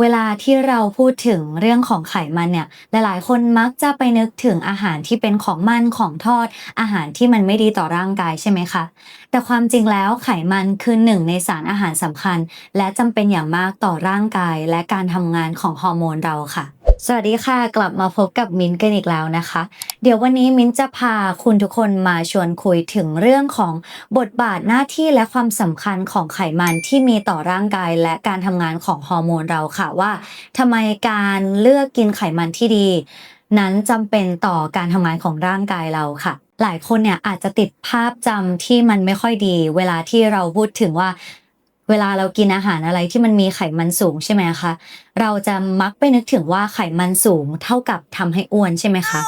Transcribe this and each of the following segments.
เวลาที่เราพูดถึงเรื่องของไขมันเนี่ย หลายๆ คนมักจะไปนึกถึงอาหารที่เป็นของมันของทอด อาหารที่มันไม่ดีต่อร่างกายใช่ไหมคะ แต่ความจริงแล้วไขมันคือหนึ่งในสารอาหารสำคัญ และจำเป็นอย่างมากต่อร่างกายและการทำงานของฮอร์โมนเราค่ะ สวัสดีค่ะ กลับมาพบกับมิ้นกันอีกแล้วนะคะ เดี๋ยววันนี้มิ้นจะพาคุณทุกคนมาชวนคุยถึงเรื่องของบทบาทหน้าที่และความสำคัญของไขมันที่มีต่อร่างกาย และการทำงานของฮอร์โมนเราค่ะว่าทำไมการเลือกกินไขมันที่ดี นั้นจำเป็นต่อการทำงานของร่างกายเราค่ะหลายคนเนี่ยอาจจะติดภาพจำที่มันไม่ค่อยดี เวลาที่เราพูดถึงว่า เวลาเรากินอาหารอะไรที่มันมีไขมันสูงใช่ไหมคะ เราจะมักไปนึกถึงว่าไขมันสูงเท่ากับทำให้อ้วนใช่ไหมคะ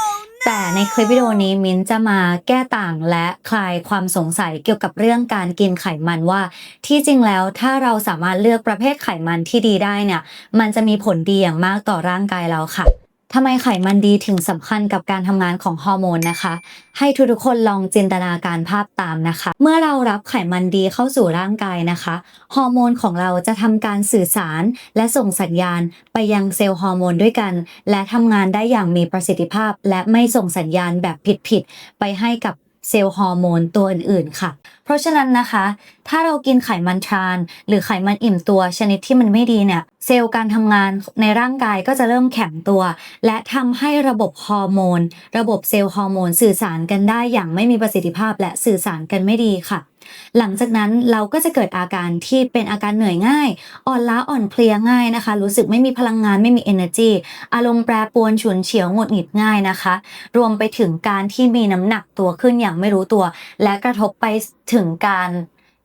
แต่ในคลิปวิดีโอนี้มิ้นจะมาแก้ต่างและคลายความสงสัยเกี่ยวกับเรื่องการกินไขมันว่า ที่จริงแล้วถ้าเราสามารถเลือกประเภทไขมันที่ดีได้เนี่ย มันจะมีผลดีอย่างมากต่อร่างกายเราค่ะ ทำไมไขมันดีถึงสำคัญกับการทำงานของฮอร์โมนนะคะ ให้ทุกๆคนลองจินตนาการภาพตามนะคะ เมื่อเรารับไขมันดีเข้าสู่ร่างกายนะคะฮอร์โมนของเราจะทำการสื่อสาร และส่งสัญญาณไปยังเซลล์ฮอร์โมนด้วยกัน และทำงานได้อย่างมีประสิทธิภาพ และไม่ส่งสัญญาณแบบผิดๆไปให้กับ เซลล์ฮอร์โมนตัวอื่นๆ ค่ะ เพราะฉะนั้นนะคะ ถ้าเรากินไขมันทราน หรือไขมันอิ่มตัวชนิดที่มันไม่ดีเนี่ย เซลล์การทำงานในร่างกายก็จะเริ่มแข็งตัว และทำให้ระบบฮอร์โมน ระบบเซลล์ฮอร์โมนสื่อสารกันได้อย่างไม่มีประสิทธิภาพและสื่อสารกันไม่ดีค่ะ หลังจากนั้นเราก็จะเกิดอาการที่เป็นอาการเหนื่อยง่าย อ่อนล้าอ่อนเพลียง่ายนะคะ รู้สึกไม่มีพลังงานไม่มี energy อารมณ์แปรปรวนฉุนเฉียวหงุดหงิดง่ายนะคะ รวมไปถึงการที่มีน้ำหนักตัวขึ้นอย่างไม่รู้ตัว และกระทบไปถึงการ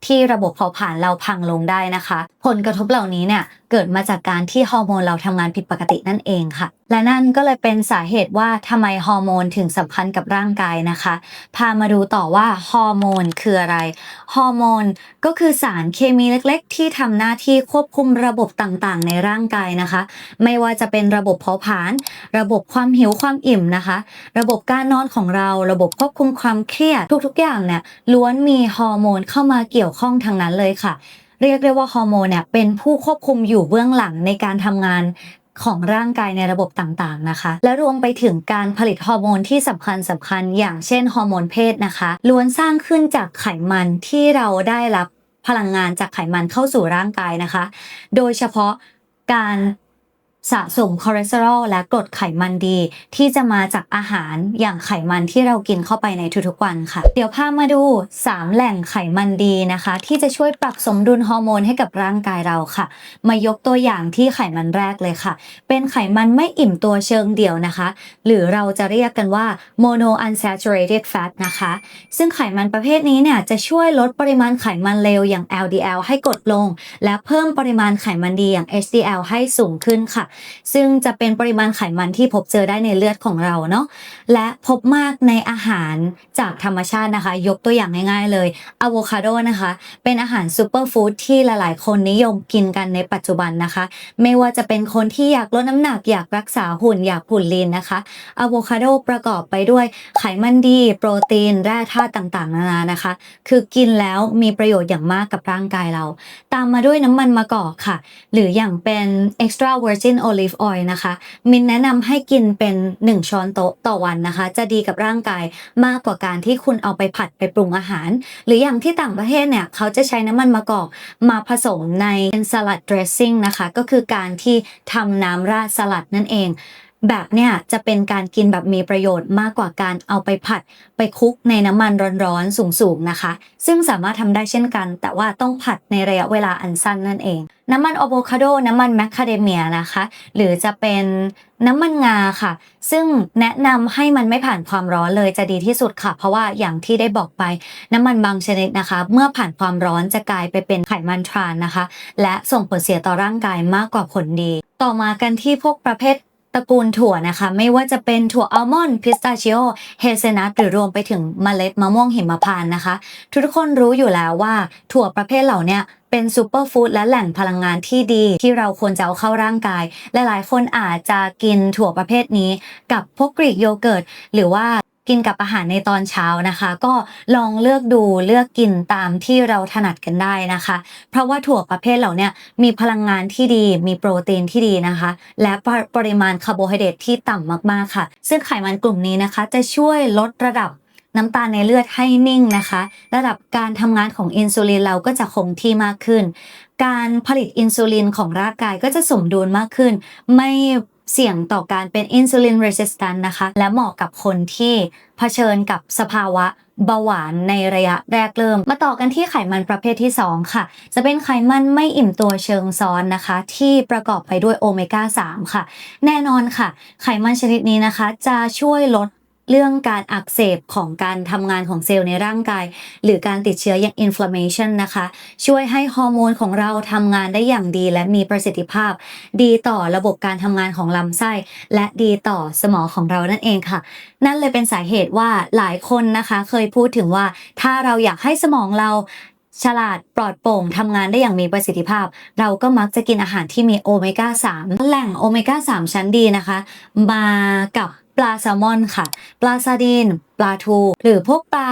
ที่ระบบเผาผลาญเราพังลงได้นะคะ ผลกระทบเหล่านี้เนี่ยเกิดมาจากการที่ฮอร์โมนเราทำงานผิดปกตินั่นเองค่ะ และนั่นก็เลยเป็นสาเหตุว่าทำไมฮอร์โมนถึงสำคัญกับร่างกายนะคะ พามาดูต่อว่าฮอร์โมนคืออะไร ฮอร์โมนก็คือสารเคมีเล็กๆ ที่ทำหน้าที่ควบคุมระบบต่างๆ ในร่างกายนะคะ ไม่ว่าจะเป็นระบบเผาผลาญ ระบบความหิวความอิ่มนะคะ ระบบการนอนของเรา ระบบควบคุมความเครียด ทุกๆ อย่างเนี่ยล้วนมีฮอร์โมนเข้ามาเกี่ยวข้องทั้งนั้นเลยค่ะ เรียกได้ว่าฮอร์โมนเนี่ยเป็นผู้ควบคุมอยู่เบื้องหลังในการทำงานของร่างกายในระบบต่างๆนะคะ และรวมไปถึงการผลิตฮอร์โมนที่สำคัญสำคัญอย่างเช่นฮอร์โมนเพศนะคะล้วนสร้างขึ้นจากไขมันที่เราได้รับพลังงานจากไขมันเข้าสู่ร่างกายนะคะ โดยเฉพาะการ สะสมคอเลสเตอรอลและกรดไขมันดี ที่จะมาจากอาหารอย่างไขมันที่เรากินเข้าไปในทุกๆวันค่ะ เดี๋ยวพามาดู 3 แหล่งไขมันดีนะคะ ที่จะช่วยปรับสมดุลฮอร์โมนให้กับร่างกายเราค่ะ มายกตัวอย่างที่ไขมันแรกเลยค่ะ เป็นไขมันไม่อิ่มตัวเชิงเดี่ยวนะคะ หรือเราจะเรียกกันว่า mono unsaturated fat นะคะ ซึ่งไขมันประเภทนี้เนี่ยจะช่วยลดปริมาณไขมันเลวอย่าง LDL ให้กดลง และเพิ่มปริมาณไขมันดีอย่าง HDL ให้สูงขึ้นค่ะซึ่งจะเป็นปริมาณไขมันที่พบเจอได้ในเลือดของเราเนาะและพบมากในอาหารจากธรรมชาตินะคะ ยกตัวอย่างง่ายๆเลยอะโวคาโดนะคะ เป็นอาหารซูเปอร์ฟู้ดที่หลายๆ คนนิยมกินกันในปัจจุบันนะคะ ไม่ว่าจะเป็นคนที่อยากลดน้ำหนักอยากรักษาหุ่นอยากหุ่นลีนนะคะอะโวคาโดประกอบไปด้วยไขมันดี โปรตีนแร่ธาตุต่างๆ นานานะคะ คือกินแล้วมีประโยชน์อย่างมากกับร่างกายเรา ตามมาด้วยน้ำมันมะกอกค่ะ หรืออย่างเป็น extra virgin โอลิฟออยล์นะคะ มินแนะนำให้กินเป็น 1 ช้อนโต๊ะต่อวันนะคะ จะดีกับร่างกายมากกว่าการที่คุณเอาไปผัดไปปรุงอาหาร หรืออย่างที่ต่างประเทศเนี่ย เขาจะใช้น้ำมันมะกอกมาผสมในเป็นสลัดเดรสซิ่งนะคะ ก็คือการที่ทำน้ำราดสลัดนั่นเอง แบบเนี่ยจะเป็นการกินแบบมีประโยชน์มากกว่าการเอาไปผัด ไปคลุกในน้ำมันร้อนๆสูงๆนะคะ ซึ่งสามารถทำได้เช่นกัน แต่ว่าต้องผัดในระยะเวลาอันสั้นนั่นเอง น้ำมันอะโวคาโดน้ำมันแมคคาเดเมียนะคะ หรือจะเป็นน้ำมันงาค่ะ ซึ่งแนะนำให้มันไม่ผ่านความร้อนเลยจะดีที่สุดค่ะ เพราะว่าอย่างที่ได้บอกไป น้ำมันบางชนิดนะคะ เมื่อผ่านความร้อนจะกลายไปเป็นไขมันทรานนะคะ และส่งผลเสียต่อร่างกายมากกว่าผลดี ต่อมากันที่พวกประเภท ตระกูลถั่วนะคะ ไม่ว่าจะเป็นถั่วอัลมอนด์พิสตาชิโอเฮเซนัทหรือรวมไปถึงเมล็ดมะม่วงหิมพานต์นะคะ ทุกคนรู้อยู่แล้วว่าถั่วประเภทเหล่านี้เป็นซูเปอร์ฟู้ดและแหล่งพลังงานที่ดี ที่เราควรจะเอาเข้าร่างกาย หลายๆ คนอาจจะกินถั่วประเภทนี้ กับพวกกรีกโยเกิร์ต หรือว่า กินกับอาหารในตอนเช้านะคะ ก็ลองเลือกดูเลือกกินตามที่เราถนัดกันได้นะคะ เพราะว่าถั่วประเภทเหล่านี้มีพลังงานที่ดี มีโปรตีนที่ดีนะคะ และปรปริมาณคาร์โบไฮเดรตที่ต่ำมากๆค่ะ ซึ่งไขมันกลุ่มนี้นะคะ จะช่วยลดระดับน้ำตาลในเลือดให้นิ่งนะคะ ระดับการทำงานของอินซูลินเราก็จะคงที่มากขึ้น การผลิตอินซูลินของร่างกายก็จะสมดุลมากขึ้น ไม่ เสี่ยงต่อการเป็นอินซูลินเรสิสแตนนะคะ และเหมาะกับคนที่เผชิญกับสภาวะเบาหวานในระยะแรกเริ่ม มาต่อกันที่ไขมันประเภทที่ 2 ค่ะ จะเป็นไขมันไม่อิ่มตัวเชิงซ้อนนะคะ ที่ประกอบไปด้วยโอเมก้า 3 ค่ะ แน่นอนค่ะ ไขมันชนิดนี้นะคะ จะช่วยลด เรื่องการอักเสบของการทำงานของเซลล์ในร่างกาย หรือการติดเชื้ออย่าง inflammation นะคะ ช่วยให้ฮอร์โมนของเราทำงานได้อย่างดีและมีประสิทธิภาพ ดีต่อระบบการทำงานของลำไส้ และดีต่อสมองของเรานั่นเองค่ะ นั่นเลยเป็นสาเหตุว่าหลายคนนะคะเคยพูดถึงว่า ถ้าเราอยากให้สมองเราฉลาดปลอดโปร่งทำงานได้อย่างมีประสิทธิภาพ เราก็มักจะกินอาหารที่มีโอเมก้า3แหล่งโอเมก้า3 ชั้นดีนะคะ มากับ ปลาแซลมอนค่ะ ปลาซาดีนปลาทู หรือพวกปลา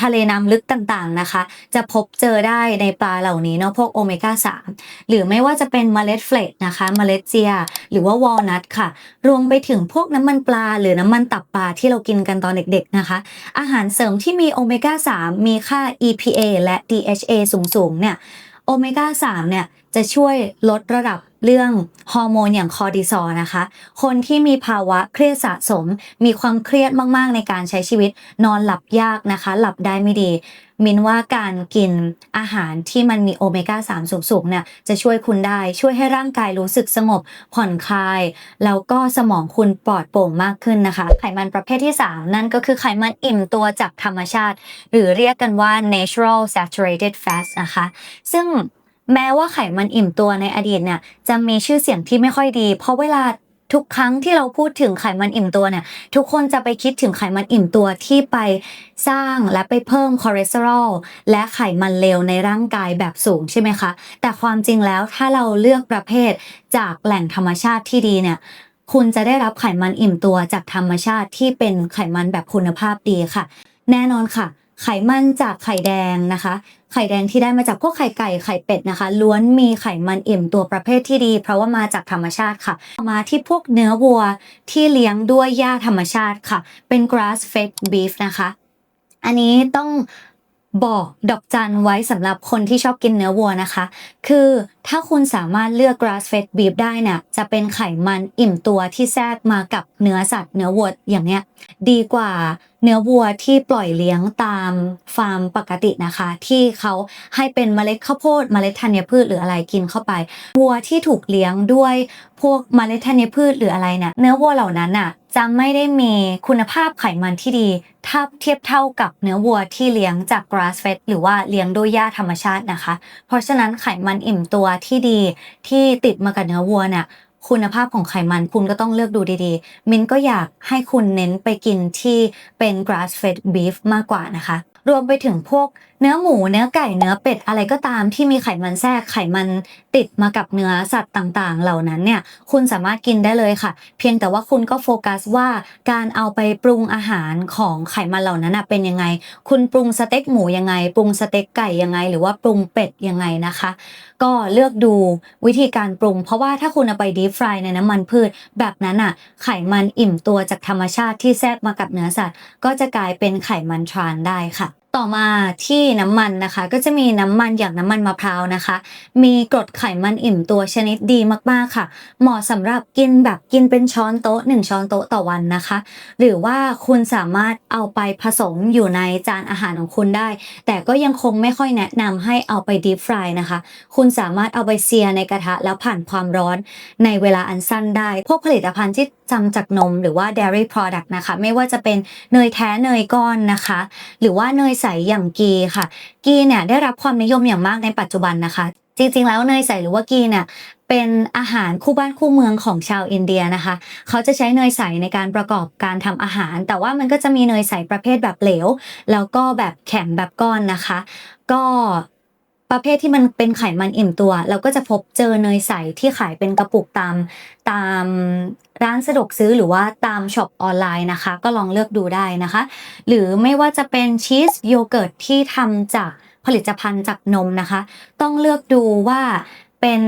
ทะเลน้ำลึกต่างๆนะคะ จะพบเจอได้ในปลาเหล่านี้เนาะพวกโอเมก้า 3 หรือไม่ว่าจะเป็นเมล็ดเฟลกนะคะเมล็ดเจีย หรือว่าวอลนัทค่ะ รวมไปถึงพวกน้ำมันปลา หรือน้ำมันตับปลาที่เรากินกันตอนเด็กๆนะคะ อาหารเสริมที่มีโอเมก้า 3 มีค่า EPA และ DHA สูงๆเนี่ยโอเมก้า 3 เนี่ยจะช่วยลดระดับ เรื่องฮอร์โมนอย่างคอร์ติซอลนะคะ คนที่มีภาวะเครียดสะสม มีความเครียดมากๆ ในการใช้ชีวิต นอนหลับยากนะคะ หลับได้ไม่ดี มินว่าการกินอาหารที่มันมีโอเมก้า 3 สูงๆเนี่ยจะช่วยคุณได้ ช่วยให้ร่างกายรู้สึกสงบ ผ่อนคลาย แล้วก็สมองคุณปลอดโปร่งมากขึ้นนะคะ ไขมันประเภทที่ 3 นั่นก็คือไขมันอิ่มตัวจากธรรมชาติ หรือเรียกกันว่า natural saturated fats นะคะ ซึ่ง แม้ว่าไขมันอิ่มตัวในอดีตเนี่ยจะมีชื่อเสียงที่ไม่ค่อยดี เพราะเวลาทุกครั้งที่เราพูดถึงไขมันอิ่มตัวเนี่ยทุกคนจะไปคิดถึงไขมันอิ่มตัวที่ไปสร้างและไปเพิ่มคอเลสเตอรอลและไขมันเลวในร่างกายแบบสูงใช่ไหมคะ แต่ความจริงแล้วถ้าเราเลือกประเภทจากแหล่งธรรมชาติที่ดีเนี่ยคุณจะได้รับไขมันอิ่มตัวจากธรรมชาติที่เป็นไขมันแบบคุณภาพดีค่ะ แน่นอนค่ะ ไขมันจากไข่แดงนะคะ ไข่แดงที่ได้มาจากพวกไข่ไก่ไข่เป็ดนะคะ ล้วนมีไขมันอิ่มตัวประเภทที่ดี เพราะว่ามาจากธรรมชาติค่ะ มาที่พวกเนื้อวัวที่เลี้ยงด้วยหญ้าธรรมชาติค่ะ เป็น grass fed beef นะคะ อันนี้ต้อง บอกดอกจันไว้สำหรับคนที่ชอบกินเนื้อวัวนะคะ คือถ้าคุณสามารถเลือก grass fed beef ได้เนี่ยจะเป็นไขมันอิ่มตัวที่แทรกมากับเนื้อสัตว์เนื้อวัวอย่างเนี้ยดีกว่าเนื้อวัวที่ปล่อยเลี้ยงตามฟาร์มปกตินะคะ ที่เขาให้เป็นเมล็ดข้าวโพดเมล็ดธัญพืชหรืออะไรกินเข้าไป วัวที่ถูกเลี้ยงด้วยพวกเมล็ดธัญพืชหรืออะไรเนี่ยเนื้อวัวเหล่านั้นน่ะ จะไม่ได้มีคุณภาพไขมันที่ดีถ้าเทียบเท่ากับเนื้อวัวที่เลี้ยงจาก grass fed หรือว่าเลี้ยงด้วยหญ้าธรรมชาตินะคะ เพราะฉะนั้นไขมันอิ่มตัวที่ดีที่ติดมากับเนื้อวัวเนี่ยคุณภาพของไขมันคุณก็ต้องเลือกดูดีๆ มินก็อยากให้คุณเน้นไปกินที่เป็น grass fed beef มากกว่านะคะ รวมไปถึงพวก เนื้อหมูเนื้อไก่เนื้อเป็ดอะไรก็ตามที่มีไขมันแทรกไขมันติดมากับเนื้อสัตว์ต่างๆ เหล่านั้นเนี่ยคุณสามารถกินได้เลยค่ะ เพียงแต่ว่าคุณก็โฟกัสว่าการเอาไปปรุงอาหารของไขมันเหล่านั้นเป็นยังไง คุณปรุงสเต็กหมูยังไง ปรุงสเต็กไก่ยังไง หรือว่าปรุงเป็ดยังไงนะคะ ก็เลือกดูวิธีการปรุง เพราะว่าถ้าคุณเอาไปดีฟรายในน้ำมันพืช แบบนั้นอะไขมันอิ่มตัวจากธรรมชาติที่แทรกมากับเนื้อสัตว์ ก็จะกลายเป็นไขมันทรานได้ค่ะ ต่อมาที่น้ำมันนะคะ ก็จะมีน้ำมันอย่างน้ำมันมะพร้าวนะคะ มีกรดไขมันอิ่มตัวชนิดดีมากๆค่ะ เหมาะสำหรับกินแบบกินเป็นช้อนโต๊ะ 1 ช้อนโต๊ะต่อวันนะคะ หรือว่าคุณสามารถเอาไปผสมอยู่ในจานอาหารของคุณได้ แต่ก็ยังคงไม่ค่อยแนะนำให้เอาไปดีฟรายนะคะ คุณสามารถเอาไปเซียในกระทะแล้วผ่านความร้อนในเวลาอันสั้นได้ พวกผลิตภัณฑ์ที่ทำจากนมหรือว่า dairy product นะคะ ไม่ว่าจะเป็นเนยแท้เนยก้อนนะคะ หรือว่าเนยใสอย่างกีค่ะ กีเนี่ยได้รับความนิยมอย่างมากในปัจจุบันนะคะ จริงๆ แล้วเนยใสหรือว่ากีเนี่ยเป็นอาหารคู่บ้านคู่เมืองของชาวอินเดียนะคะ เขาจะใช้เนยใสในการประกอบการทำอาหาร แต่ว่ามันก็จะมีเนยใสประเภทแบบเหลว แล้วก็แบบแข็งแบบก้อนนะคะ ก็ ประเภทที่มันเป็นไขมันอิ่มตัว เราก็จะพบเจอเนยใสที่ขายเป็นกระปุกตามตามร้านสะดวกซื้อหรือว่าตามช็อปออนไลน์นะคะ ก็ลองเลือกดูได้นะคะ หรือไม่ว่าจะเป็นชีสโยเกิร์ตที่ทำจากผลิตภัณฑ์จากนมนะคะ ต้องเลือกดูว่าเป็น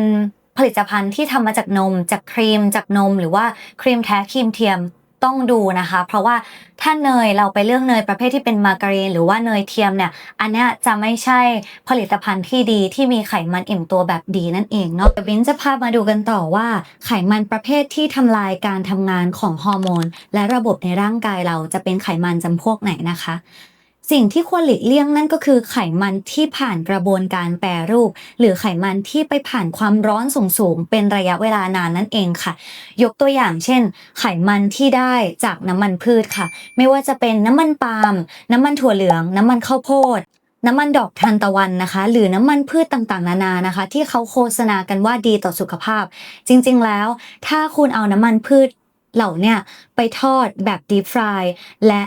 ผลิตภัณฑ์ที่ทำมาจากนม จากครีมจากนม หรือว่าครีมแท้ครีมเทียม ต้องดูนะคะ เพราะว่าถ้าเนยเราไปเลือกเนยประเภทที่เป็นมาการีนหรือว่าเนยเทียมเนี่ย อันนี้จะไม่ใช่ผลิตภัณฑ์ที่ดีที่มีไขมันอิ่มตัวแบบดีนั่นเองเนาะเดี๋ยวบินจะพามาดูกันต่อว่าไขมันประเภทที่ทำลายการทำงานของฮอร์โมน และระบบในร่างกายเราจะเป็นไขมันจำพวกไหนนะคะ สิ่งที่ควรหลีกเลี่ยงนั่นก็คือไขมันที่ผ่านกระบวนการแปรรูป หรือไขมันที่ไปผ่านความร้อนสูงๆเป็นระยะเวลานานนั่นเองค่ะ ยกตัวอย่างเช่น ไขมันที่ได้จากน้ำมันพืชค่ะ ไม่ว่าจะเป็นน้ำมันปาล์มน้ำมันถั่วเหลือง น้ำมันข้าวโพดน้ำมันดอกทานตะวันนะคะ หรือน้ำมันพืชต่างๆ นานานะคะ ที่เขาโฆษณากันว่าดีต่อสุขภาพ จริง ๆ แล้ว ถ้าคุณเอาน้ำมันพืชเหล่าเนี่ยไปทอดแบบ deep fry และ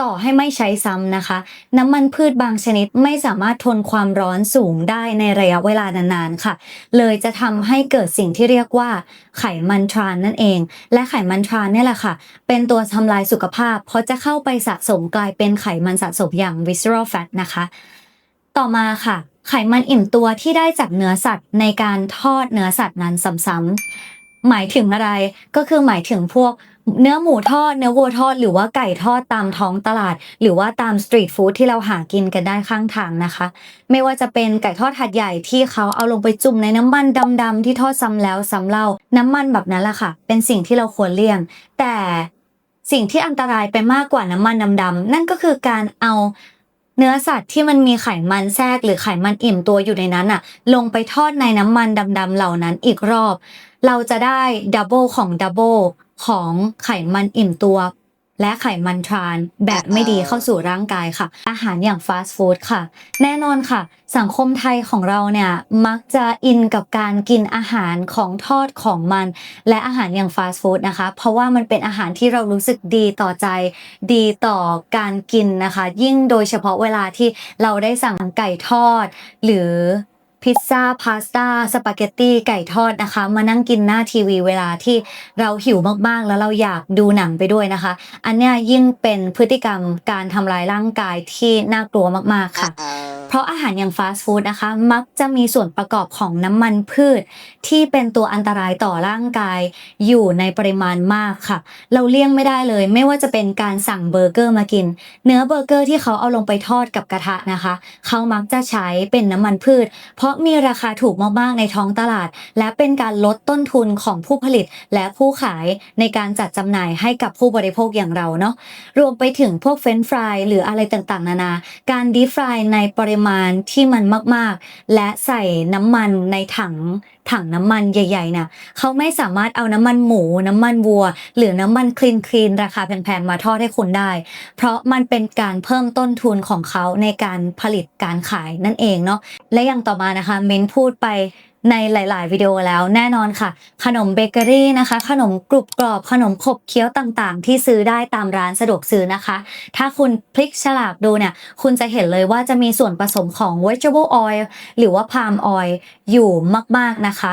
ต่อให้ไม่ใช้ซ้ำนะคะ น้ำมันพืชบางชนิดไม่สามารถทนความร้อนสูงได้ในระยะเวลานานๆค่ะ เลยจะทำให้เกิดสิ่งที่เรียกว่า ไขมันทรานนั่นเอง และไขมันทรานนี่แหละค่ะ เป็นตัวทำลายสุขภาพ เพราะจะเข้าไปสะสมกลายเป็นไขมันสะสมอย่าง visceral fat นะคะ ต่อมาค่ะ ไขมันอิ่มตัวที่ได้จากเนื้อสัตว์ในการทอดเนื้อสัตว์นั้นซ้ำๆหมายถึงอะไรก็คือหมายถึงพวก เนื้อหมูทอด เนื้อวัวทอด หรือว่าไก่ทอดตามท้องตลาด หรือว่าตามสตรีทฟู้ดที่เราหากินกันได้ข้างทางนะคะ ไม่ว่าจะเป็นไก่ทอดหัดใหญ่ที่เขาเอาลงไปจุ่มในน้ำมันดำๆที่ทอดซ้ำแล้วซ้ำเล่า น้ำมันแบบนั้นแหละค่ะ เป็นสิ่งที่เราควรเลี่ยง แต่สิ่งที่อันตรายไปมากกว่าน้ำมันดำๆนั่นก็คือการเอาเนื้อสัตว์ที่มันมีไขมันแทรกหรือไขมันอิ่มตัวอยู่ในนั้นอะลงไปทอดในน้ำมันดำๆเหล่านั้นอีกรอบ เราจะได้ดับเบิลของดับเบิล ของไขมันอิ่มตัว และไขมันทรานแบบไม่ดีเข้าสู่ร่างกายค่ะ อาหารอย่างฟาสต์ฟู้ดค่ะ แน่นอนค่ะ สังคมไทยของเราเนี่ย มักจะอินกับการกินอาหารของทอดของมัน และอาหารอย่างฟาสต์ฟู้ดนะคะ เพราะว่ามันเป็นอาหารที่เรารู้สึกดีต่อใจ ดีต่อการกินนะคะ ยิ่งโดยเฉพาะเวลาที่เราได้สั่งไก่ทอด หรือ พิซซ่าพาสต้าสปาเกตตี้ไก่ทอดนะคะ มานั่งกินหน้าทีวีเวลาที่เราหิวมากๆ แล้วเราอยากดูหนังไปด้วยนะคะ อันเนี้ยยิ่งเป็นพฤติกรรมการทำลายร่างกายที่น่ากลัวมากๆค่ะ เพราะอาหารอย่างฟาสต์ฟู้ดนะคะ มักจะมีส่วนประกอบของน้ำมันพืช ที่เป็นตัวอันตรายต่อร่างกาย อยู่ในปริมาณมากค่ะ เราเลี่ยงไม่ได้เลย ไม่ว่าจะเป็นการสั่งเบอร์เกอร์มากิน เนื้อเบอร์เกอร์ที่เขาเอาลงไปทอดกับกระทะนะคะ เขามักจะใช้เป็นน้ำมันพืช เพราะมีราคาถูกมากๆในท้องตลาด และเป็นการลดต้นทุนของผู้ผลิตและผู้ขายในการจัดจำหน่ายให้กับผู้บริโภคอย่างเราเนาะรวมไปถึงพวกเฟรนฟรายหรืออะไรต่างๆ นานา การดีฟรายในปริมาณที่มันมากๆ และใส่น้ำมันในถัง ถังน้ำมันใหญ่ๆนี่ยเขาไม่สามารถเอาน้ำมันหมู น้ำมันวัว หรือน้ำมันคลีนคลีนราคาแพงๆมาทอดให้คุณได้ เพราะมันเป็นการเพิ่มต้นทุนของเขาในการผลิตการขายนั่นเองเนาะและอย่างต่อมานะคะเม้นพูดไป ในหลาย ๆ วิดีโอแล้วแน่นอนค่ะ ขนมเบเกอรี่นะคะ ขนมกรุบกรอบ ขนมขบเคี้ยวต่างๆ ที่ซื้อได้ตามร้านสะดวกซื้อนะคะ ถ้าคุณพลิกฉลากดูเนี่ย คุณจะเห็นเลยว่าจะมีส่วนผสมของ vegetable oil หรือว่า palm oil อยู่มาก ๆ นะคะ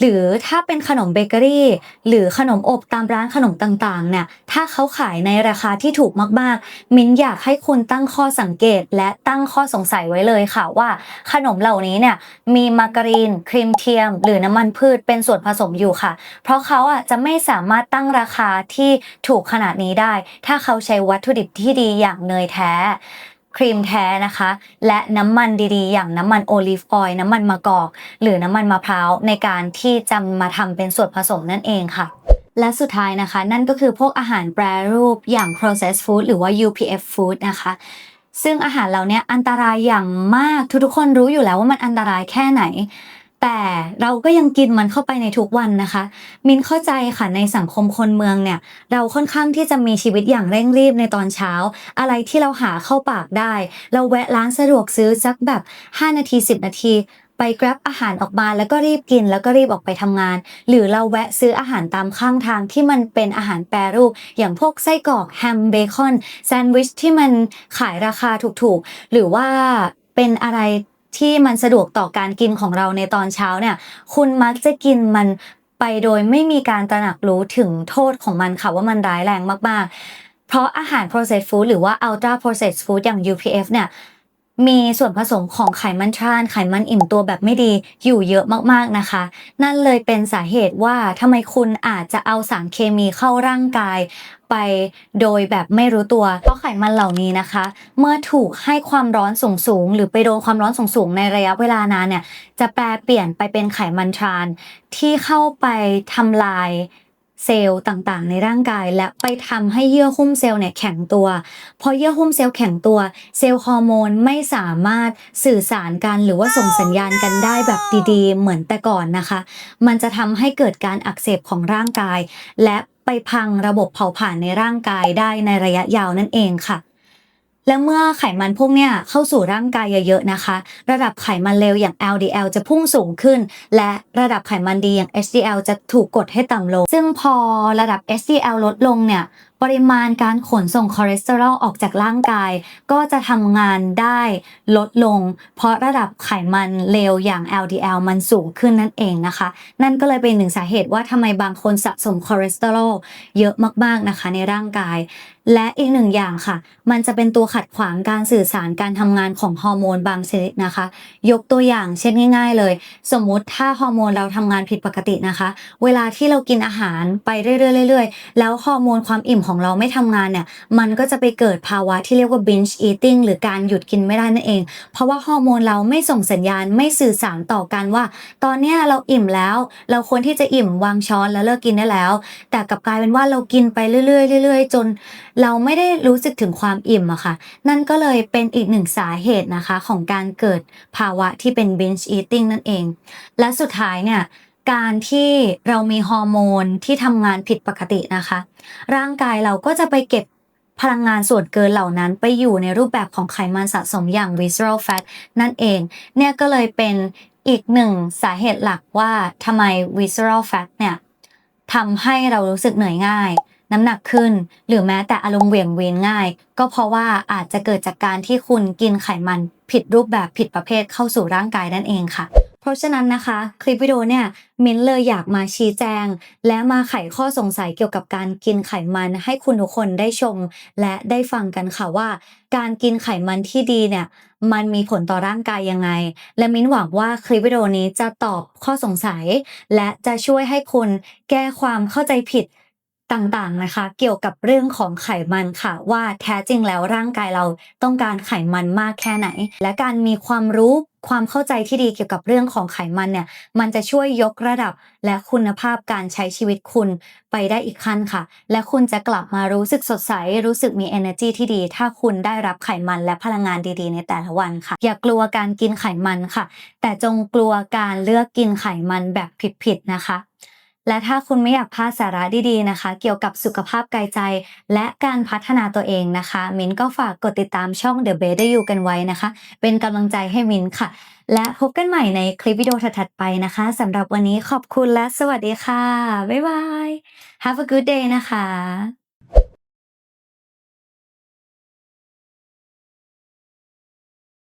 หรือถ้าเป็นขนมเบเกอรี่ หรือขนมอบตามร้านขนมต่างๆเนี่ยถ้าเขาขายในราคาที่ถูกมากๆ มิ้นอยากให้คุณตั้งข้อสังเกต และตั้งข้อสงสัยไว้เลยค่ะว่า ขนมเหล่านี้เนี่ยมีมาการีน ครีมเทียม หรือน้ำมันพืชเป็นส่วนผสมอยู่ค่ะ เพราะเขาอะจะไม่สามารถตั้งราคาที่ถูกขนาดนี้ได้ ถ้าเขาใช้วัตถุดิบที่ดีอย่างเนยแท้ ครีมแท้นะคะ และน้ำมันดีๆ อย่างน้ำมันโอลิฟออยล์น้ำมันมะกอก หรือน้ำมันมะพร้าวในการที่จะมาทำเป็นส่วนผสมนั่นเองค่ะและสุดท้ายนะคะ นั่นก็คือพวกอาหารแปรรูปอย่าง processed food หรือว่า UPF food นะคะ ซึ่งอาหารเหล่านี้อันตรายอย่างมากทุกๆคนรู้อยู่แล้วว่ามันอันตรายแค่ไหน แต่เราก็ยังกินมันเข้าไปในทุกวันนะคะ มินเข้าใจค่ะในสังคมคนเมืองเนี่ย เราค่อนข้างที่จะมีชีวิตอย่างเร่งรีบในตอนเช้า อะไรที่เราหาเข้าปากได้ เราแวะร้านสะดวกซื้อสักแบบ 5 นาที 10 นาทีไป grab อาหารออกมาแล้วก็รีบกินแล้วก็รีบออกไปทำงาน หรือเราแวะซื้ออาหารตามข้างทางที่มันเป็นอาหารแปรรูป อย่างพวกไส้กรอกแฮมเบคอนแซนด์วิชที่มันขายราคาถูกๆ หรือว่าเป็นอะไร ที่มันสะดวกต่อการกินของเราในตอนเช้าเนี่ย คุณมักจะกินมันไปโดยไม่มีการตระหนักรู้ถึงโทษของมันค่ะว่ามันร้ายแรงมาก ๆ เพราะอาหาร processed food หรือว่า ultra processed food อย่าง UPF เนี่ยมีส่วนผสมของไขมันทราน ไขมันอิ่มตัวแบบไม่ดีอยู่เยอะมากๆนะคะ นั่นเลยเป็นสาเหตุว่าทำไมคุณอาจจะเอาสารเคมีเข้าร่างกาย ไปโดยแบบไม่รู้ตัว เพราะไขมันเหล่านี้นะคะ เมื่อถูกให้ความร้อนสูงสูงหรือไปโดนความร้อนสูงสูงในระยะเวลานานเนี่ยจะแปลเปลี่ยนไปเป็นไขมันทรานที่เข้าไปทำลาย เซลล์ต่างๆ ในร่างกาย และไปทำให้เยื่อหุ้มเซลล์เนี่ยแข็งตัว พอเยื่อหุ้มเซลล์แข็งตัว เซลล์ฮอร์โมนไม่สามารถสื่อสารกันหรือว่าส่งสัญญาณกันได้แบบดีๆ เหมือนแต่ก่อนนะคะ มันจะทำให้เกิดการอักเสบของร่างกาย และไปพังระบบเผาผลาญในร่างกายได้ในระยะยาวนั่นเองค่ะ และเมื่อไขมันพวกเนี้ยเข้าสู่ร่างกายเยอะๆนะคะ ระดับไขมันเลวอย่าง LDL จะพุ่งสูงขึ้น และระดับไขมันดีอย่าง HDL จะถูกกดให้ต่ำลง ซึ่งพอระดับ HDL ลดลงเนี่ย ปริมาณการขนส่งคอเลสเตอรอลออกจากร่างกาย ก็จะทำงานได้ลดลง เพราะระดับไขมันเลวอย่าง LDL มันสูงขึ้นนั่นเองนะคะ นั่นก็เลยเป็นหนึ่งสาเหตุว่าทำไมบางคนสะสมคอเลสเตอรอลเยอะมากๆนะคะในร่างกาย และอีกหนึ่งอย่างค่ะ มันจะเป็นตัวขัดขวางการสื่อสารการทำงานของฮอร์โมนบางชนิดนะคะ ยกตัวอย่างเช่นง่าย ๆ เลย สมมุติถ้าฮอร์โมนเราทำงานผิดปกตินะคะ เวลาที่เรากินอาหารไปเรื่อยๆๆแล้วฮอร์โมนความอิ่มของของเราไม่ทำงานเนี่ยมันก็จะไปเกิดภาวะที่เรียกว่า binge eating หรือการหยุดกินไม่ได้นั่นเอง เพราะว่าฮอร์โมนเราไม่ส่งสัญญาณไม่สื่อสารต่อกันว่า ตอนเนี้ยเราอิ่มแล้ว เราควรที่จะอิ่มวางช้อนแล้วเลิกกินได้แล้ว แต่กลับกลายเป็นว่าเรากินไปเรื่อยๆเรื่อยๆ จน เราไม่ได้รู้สึกถึงความอิ่มอะค่ะ นั่นก็เลยเป็นอีกหนึ่งสาเหตุนะคะของการเกิดภาวะที่เป็น binge eating นั่นเอง และสุดท้ายเนี่ย การที่เรามีฮอร์โมนที่ทำงานผิดปกตินะคะ ร่างกายเราก็จะไปเก็บพลังงานส่วนเกินเหล่านั้นไปอยู่ในรูปแบบของไขมันสะสมอย่าง visceral fat นั่นเอง เนี่ยก็เลยเป็นอีกหนึ่งสาเหตุหลักว่าทำไม visceral fat เนี่ยทำให้เรารู้สึกเหนื่อยง่าย น้ำหนักขึ้น หรือแม้แต่อารมณ์เหวี่ยงเวียนง่าย ก็เพราะว่าอาจจะเกิดจากการที่คุณกินไขมันผิดรูปแบบผิดประเภทเข้าสู่ร่างกายนั่นเองค่ะ เพราะฉะนั้นนะคะ คลิปวิดีโอเนี่ยมิ้นเลยอยากมาชี้แจง และมาไขข้อสงสัยเกี่ยวกับการกินไขมันให้คุณทุกคนได้ชม และได้ฟังกันค่ะว่า การกินไขมันที่ดีเนี่ยมันมีผลต่อร่างกายยังไง และมิ้นหวังว่าคลิปวิดีโอนี้จะตอบข้อสงสัย และจะช่วยให้คุณแก้ความเข้าใจผิด ต่างๆนะคะ เกี่ยวกับเรื่องของไขมันค่ะ ว่าแท้จริงแล้วร่างกายเราต้องการไขมันมากแค่ไหน และการมีความรู้ความเข้าใจที่ดีเกี่ยวกับเรื่องของไขมันเนี่ย มันจะช่วยยกระดับและคุณภาพการใช้ชีวิตคุณไปได้อีกขั้นค่ะ และคุณจะกลับมารู้สึกสดใส รู้สึกมี energy ที่ดี ถ้าคุณได้รับไขมันและพลังงานดีๆ ในแต่ละวันค่ะ อย่ากลัวการกินไขมันค่ะ แต่จงกลัวการเลือกกินไขมันแบบผิดๆนะคะ และถ้าคุณไม่อยากพลาดสาระดีๆนะคะ เกี่ยวกับสุขภาพกายใจ และการพัฒนาตัวเองนะคะ มิ้นก็ฝากกดติดตามช่อง The b e t อยู่กันไว้นะคะ เป็นกำลังใจให้มิ้นค่ะ และพบกันใหม่ในคลิปวิดีโอถัดๆไปนะคะสำหรับวันนี้ขอบคุณและสวัสดีค่ะ บ๊ายบาย Have a good day นะคะ